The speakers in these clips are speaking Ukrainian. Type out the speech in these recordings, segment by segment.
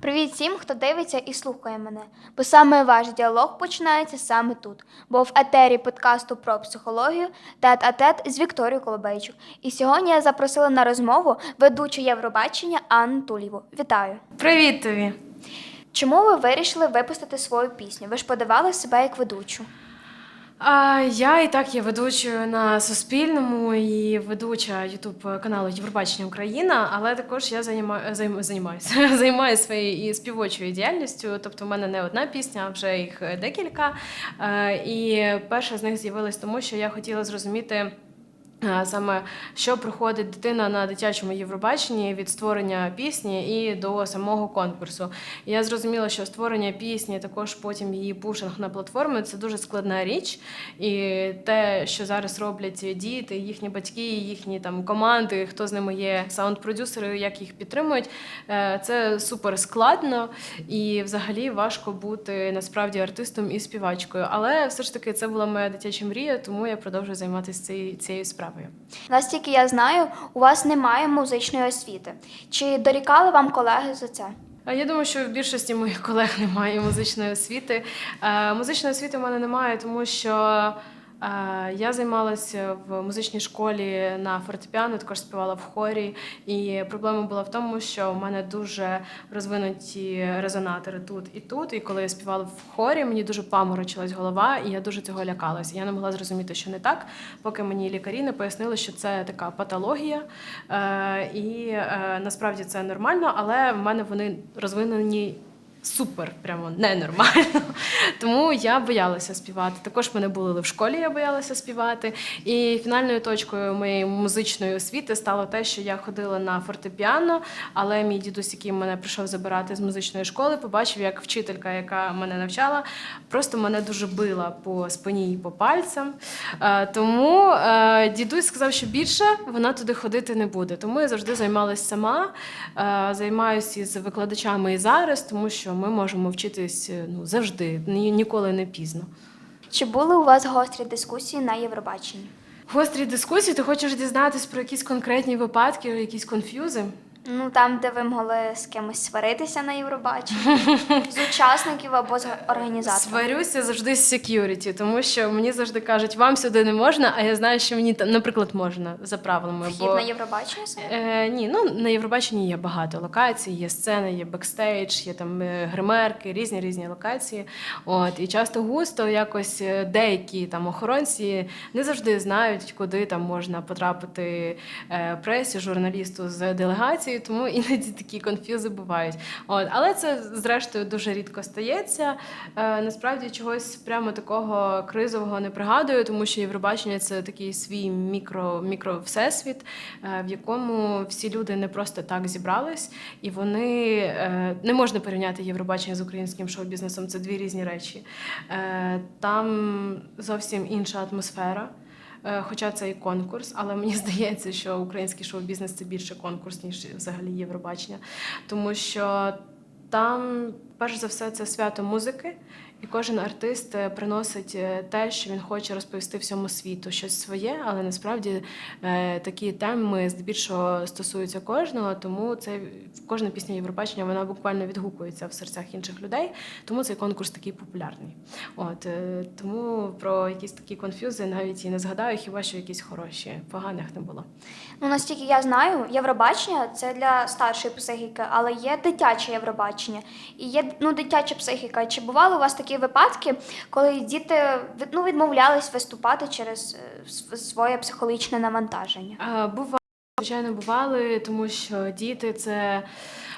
Привіт всім, хто дивиться і слухає мене. Бо саме ваш діалог починається саме тут, бо в етері подкасту про психологію тет а тет з Вікторією Колобейчук. І сьогодні я запросила на розмову ведучу Євробачення Анну Тулєву. Вітаю! Привіт тобі. Чому ви вирішили випустити свою пісню? Ви ж подавали себе як ведучу. А, я і так є ведучою на Суспільному і ведуча Ютуб каналу Євробачення Україна, але також я займаю, займ, займаюся займаю своєю і співочою діяльністю. Тобто, в мене не одна пісня, а вже їх декілька. Е, І перша з них з'явилась тому, що я хотіла зрозуміти. Саме що проходить дитина на дитячому Євробаченні від створення пісні і до самого конкурсу. Я зрозуміла, що створення пісні, також потім її пушинг на платформи це дуже складна річ. І те, що зараз роблять діти, їхні батьки, їхні там команди, хто з ними є, саунд-продюсери, як їх підтримують, е, це супер складно і взагалі важко бути насправді артистом і співачкою. Але все ж таки це була моя дитяча мрія, тому я продовжую займатися цією, цією справою. Наскільки я знаю, у вас немає музичної освіти. Чи дорікали вам колеги за це? Я думаю, що в більшості моїх колег немає музичної освіти. Е, Музичної освіти в мене немає, тому що я займалася в музичній школі на фортепіано, також співала в хорі. І проблема була в тому, що в мене дуже розвинуті резонатори тут і тут. І коли я співала в хорі, мені дуже паморочилась голова, і я дуже цього лякалася. Я не могла зрозуміти, що не так, поки мені лікарі не пояснили, що це така патологія. Е, І е, насправді це нормально, але в мене вони розвинені. Супер, прямо ненормально. Тому я боялася співати. Також мене були в школі, я боялася співати. І фінальною точкою моєї музичної освіти стало те, що я ходила на фортепіано, але мій дідусь, який мене прийшов забирати з музичної школи, побачив, як вчителька, яка мене навчала, просто мене дуже била по спині і по пальцям. Е, Тому е, дідусь сказав, що більше вона туди ходити не буде. Тому я завжди займалася сама, е, займаюся з викладачами і зараз, тому що ми можемо вчитись е, ну, завжди, ні- ніколи не пізно. Чи були у вас гострі дискусії на Євробаченні? Гострі дискусії, ти хочеш дізнатись про якісь конкретні випадки, якісь конф'юзи? Ну там, де ви могли з кимось сваритися на Євробаченні, з учасників або з організаторів. Сварюся завжди з security, тому що мені завжди кажуть, вам сюди не можна, а я знаю, що мені там, наприклад, можна за правилами. Вхід бо... на Євробачення? Е, ні, ну на Євробаченні є багато локацій, є сцени, є бекстейдж, є там е, гримерки, різні різні локації. От і часто густо якось е, деякі там охоронці не завжди знають, куди там можна потрапити е, пресі, журналісту з делегації, тому іноді такі конф'юзи бувають. От, але це зрештою дуже рідко стається. Е, насправді чогось прямо такого кризового не пригадую, тому що Євробачення це такий свій мікро, мікро всесвіт, е, в якому всі люди не просто так зібрались, і вони е, не можна порівняти Євробачення з українським шоу-бізнесом. Це дві різні речі. Е, Там зовсім інша атмосфера. Е, Хоча це і конкурс, але мені здається, що український шоу-бізнес це більше конкурс, ніж взагалі Євробачення. Тому що там, перш за все, це свято музики, і кожен артист е, приносить е, те, що він хоче розповісти всьому світу, щось своє, але насправді е, такі теми здебільшого стосуються кожного, тому це кожна пісня Євробачення вона буквально відгукується в серцях інших людей, тому цей конкурс такий популярний. От тому про якісь такі конф'юзи навіть і не згадаю, хіба що якісь хороші, поганих не було. Ну наскільки я знаю, Євробачення це для старшої психіки, але є дитяче Євробачення і є ну дитяча психіка. Чи бували у вас такі випадки, коли діти ну, відмовлялись виступати через е, своє психологічне навантаження? Е, Бували, звичайно, бували, тому що діти це.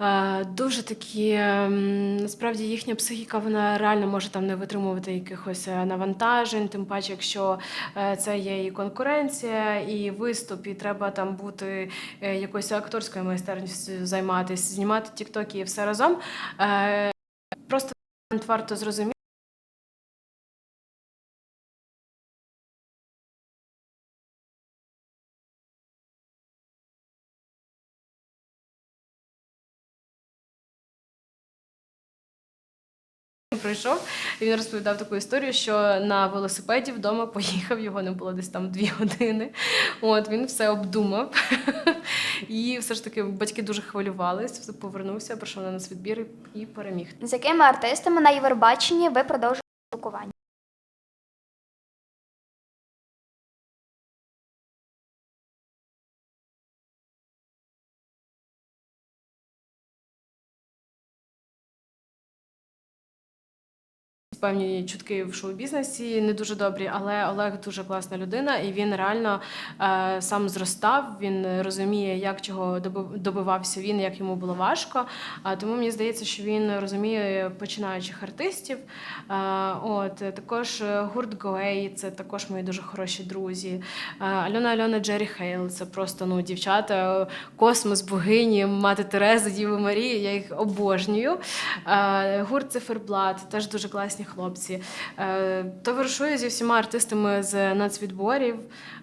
е, Дуже такі ем, насправді їхня психіка вона реально може там не витримувати якихось навантажень, тим паче, якщо це є і конкуренція, і виступ, і треба там бути якоюсь акторською майстерністю займатися, знімати тіктоки і все разом. Просто варто зрозуміти. Пройшов. І він розповідав таку історію, що на велосипеді вдома поїхав, його не було десь там дві години. От він все обдумав. І все ж таки батьки дуже хвилювались, повернувся, прийшов на нас відбір і переміг. З якими артистами на Євробаченні ви продовжуєте спілкування? Певні чутки в шоу-бізнесі не дуже добрі, але Олег дуже класна людина, і він реально е, сам зростав. Він розуміє, як чого добивався він, як йому було важко. А тому мені здається, що він розуміє починаючих артистів. Е, от також е, гурт Гоей, це також мої дуже хороші друзі. Е, Альона Альона Джері Хейл, це просто ну дівчата, космос, богині, мати Тереза, Діви Марії. Я їх обожнюю. Е, Гурт Циферблат, теж дуже класні хлопці. Е, Товаришую зі всіма артистами з нацвідборів,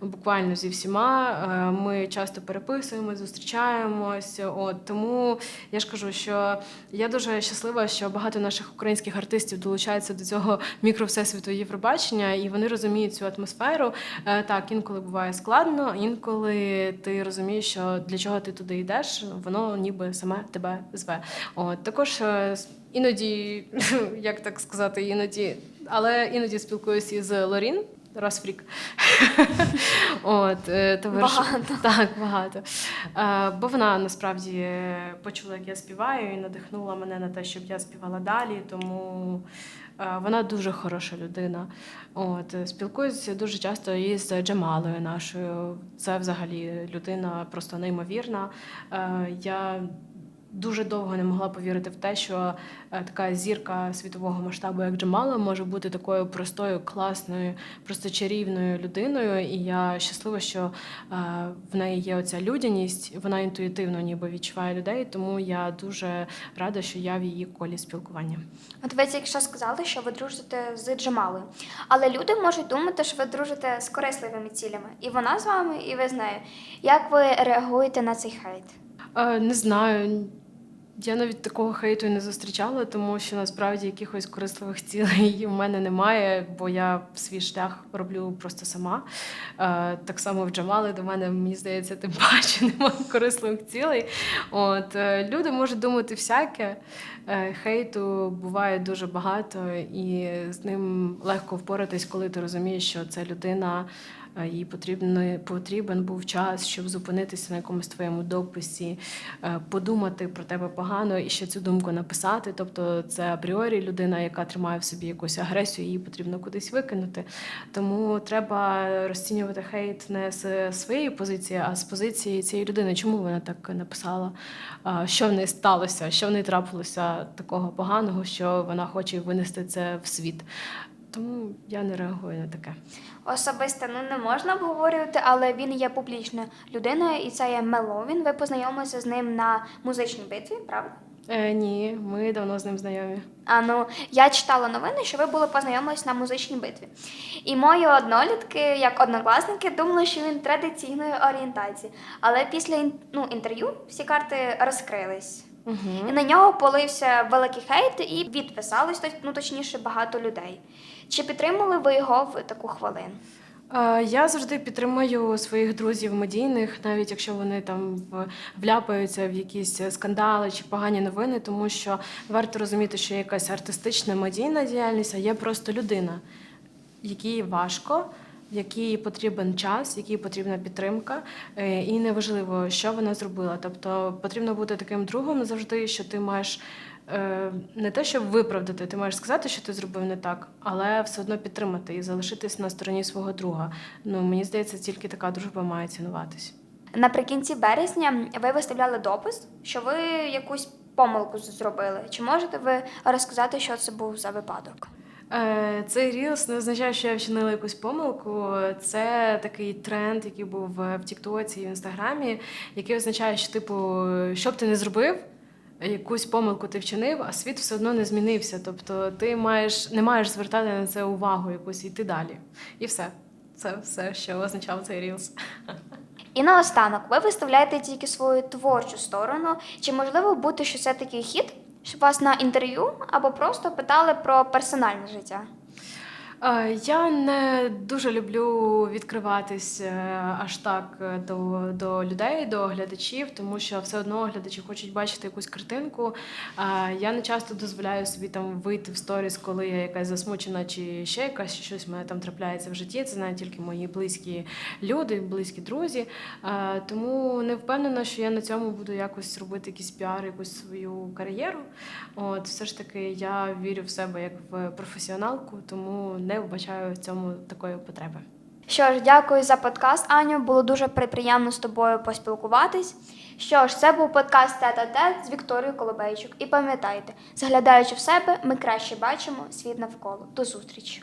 буквально зі всіма. Е, Ми часто переписуємо, зустрічаємось. От тому я ж кажу, що я дуже щаслива, що багато наших українських артистів долучаються до цього мікровсесвіту Євробачення, і вони розуміють цю атмосферу. Е, Так, інколи буває складно, інколи ти розумієш, що для чого ти туди йдеш, воно ніби саме тебе зве. От також іноді, як так сказати, іноді, але іноді спілкуюся із Лорін. Росфрік. От, е, товариш- Багато. Так, багато. Е, бо вона насправді почула, як я співаю, і надихнула мене на те, щоб я співала далі. Тому е, вона дуже хороша людина. От, спілкуюся дуже часто із Джамалою нашою. Це взагалі людина просто неймовірна. Я дуже довго не могла повірити в те, що е, така зірка світового масштабу, як Джамала, може бути такою простою, класною, просто чарівною людиною. І я щаслива, що е, в неї є оця людяність, вона інтуїтивно ніби відчуває людей. Тому я дуже рада, що я в її колі спілкування. От ви тільки що сказали, що ви дружите з Джамалою. Але люди можуть думати, що ви дружите з корисливими цілями. І вона з вами, і ви з нею. Як ви реагуєте на цей хейт? Е, не знаю. Я навіть такого хейту і не зустрічала, тому що насправді якихось корисливих цілей у мене немає, бо я свій шлях роблю просто сама. Е, так само в Джамали до мене, мені здається, тим паче немає корисливих цілей. От, е, люди можуть думати всяке. Е, хейту буває дуже багато, і з ним легко впоратись, коли ти розумієш, що це людина. Їй потрібен, потрібен був час, щоб зупинитися на якомусь твоєму дописі, е, подумати про тебе погано і ще цю думку написати. Тобто, це апріорі людина, яка тримає в собі якусь агресію, її потрібно кудись викинути. Тому треба розцінювати хейт не з своєї позиції, а з позиції цієї людини. Чому вона так написала? Що в неї сталося? Що в неї трапилося такого поганого, що вона хоче винести це в світ. Тому я не реагую на таке. Особисто ну не можна обговорювати, але він є публічною людиною, і це є Меловін. Ви познайомилися з ним на музичній битві, правда? Е, ні, ми давно з ним знайомі. А ну я читала новини, що ви були познайомились на музичній битві. І мої однолітки, як однокласники, думали, що він традиційної орієнтації. Але після ну, інтерв'ю всі карти розкрились. Угу. І на нього полився великий хейт, і відписались ну, точніше багато людей. Чи підтримали ви його в таку хвилину? Я завжди підтримую своїх друзів медійних, навіть якщо вони там вляпаються в якісь скандали чи погані новини, тому що варто розуміти, що є якась артистична медійна діяльність, а є просто людина, якій важко. Якій потрібен час, якій потрібна підтримка, е, і неважливо, що вона зробила. Тобто потрібно бути таким другом завжди, що ти маєш е, не те, щоб виправдати, ти маєш сказати, що ти зробив не так, але все одно підтримати і залишитись на стороні свого друга. Ну мені здається, тільки така дружба має цінуватись. Наприкінці березня ви виставляли допис, що ви якусь помилку зробили. Чи можете ви розказати, що це був за випадок? Е, Цей рілс не означає, що я вчинила якусь помилку. Це такий тренд, який був в Тіктоці і в Інстаграмі, який означає, що типу, що б ти не зробив, якусь помилку ти вчинив, а світ все одно не змінився. Тобто ти маєш не маєш звертати на це увагу якусь йти далі. І все. Це все, що означав цей рілс. І наостанок, ви виставляєте тільки свою творчу сторону. Чи можливо бути, що це такий хід, щоб вас на інтерв'ю або просто питали про персональне життя? Я не дуже люблю відкриватись е, аж так е, до, до людей, до глядачів, тому що все одно глядачі хочуть бачити якусь картинку. Я не часто дозволяю собі там вийти в сторіс, коли я якась засмучена чи ще якась щось в мене там трапляється в житті. Це знають тільки мої близькі люди, близькі друзі. Тому не впевнена, що я на цьому буду якось робити якийсь піар, якусь свою кар'єру. От все ж таки я вірю в себе як в професіоналку, тому не вбачаю в цьому такої потреби. Що ж, дякую за подкаст, Аню. Було дуже при- приємно з тобою поспілкуватись. Що ж, це був подкаст Тет-а-тет з Вікторією Колобейчук. І пам'ятайте, заглядаючи в себе, ми краще бачимо світ навколо. До зустрічі!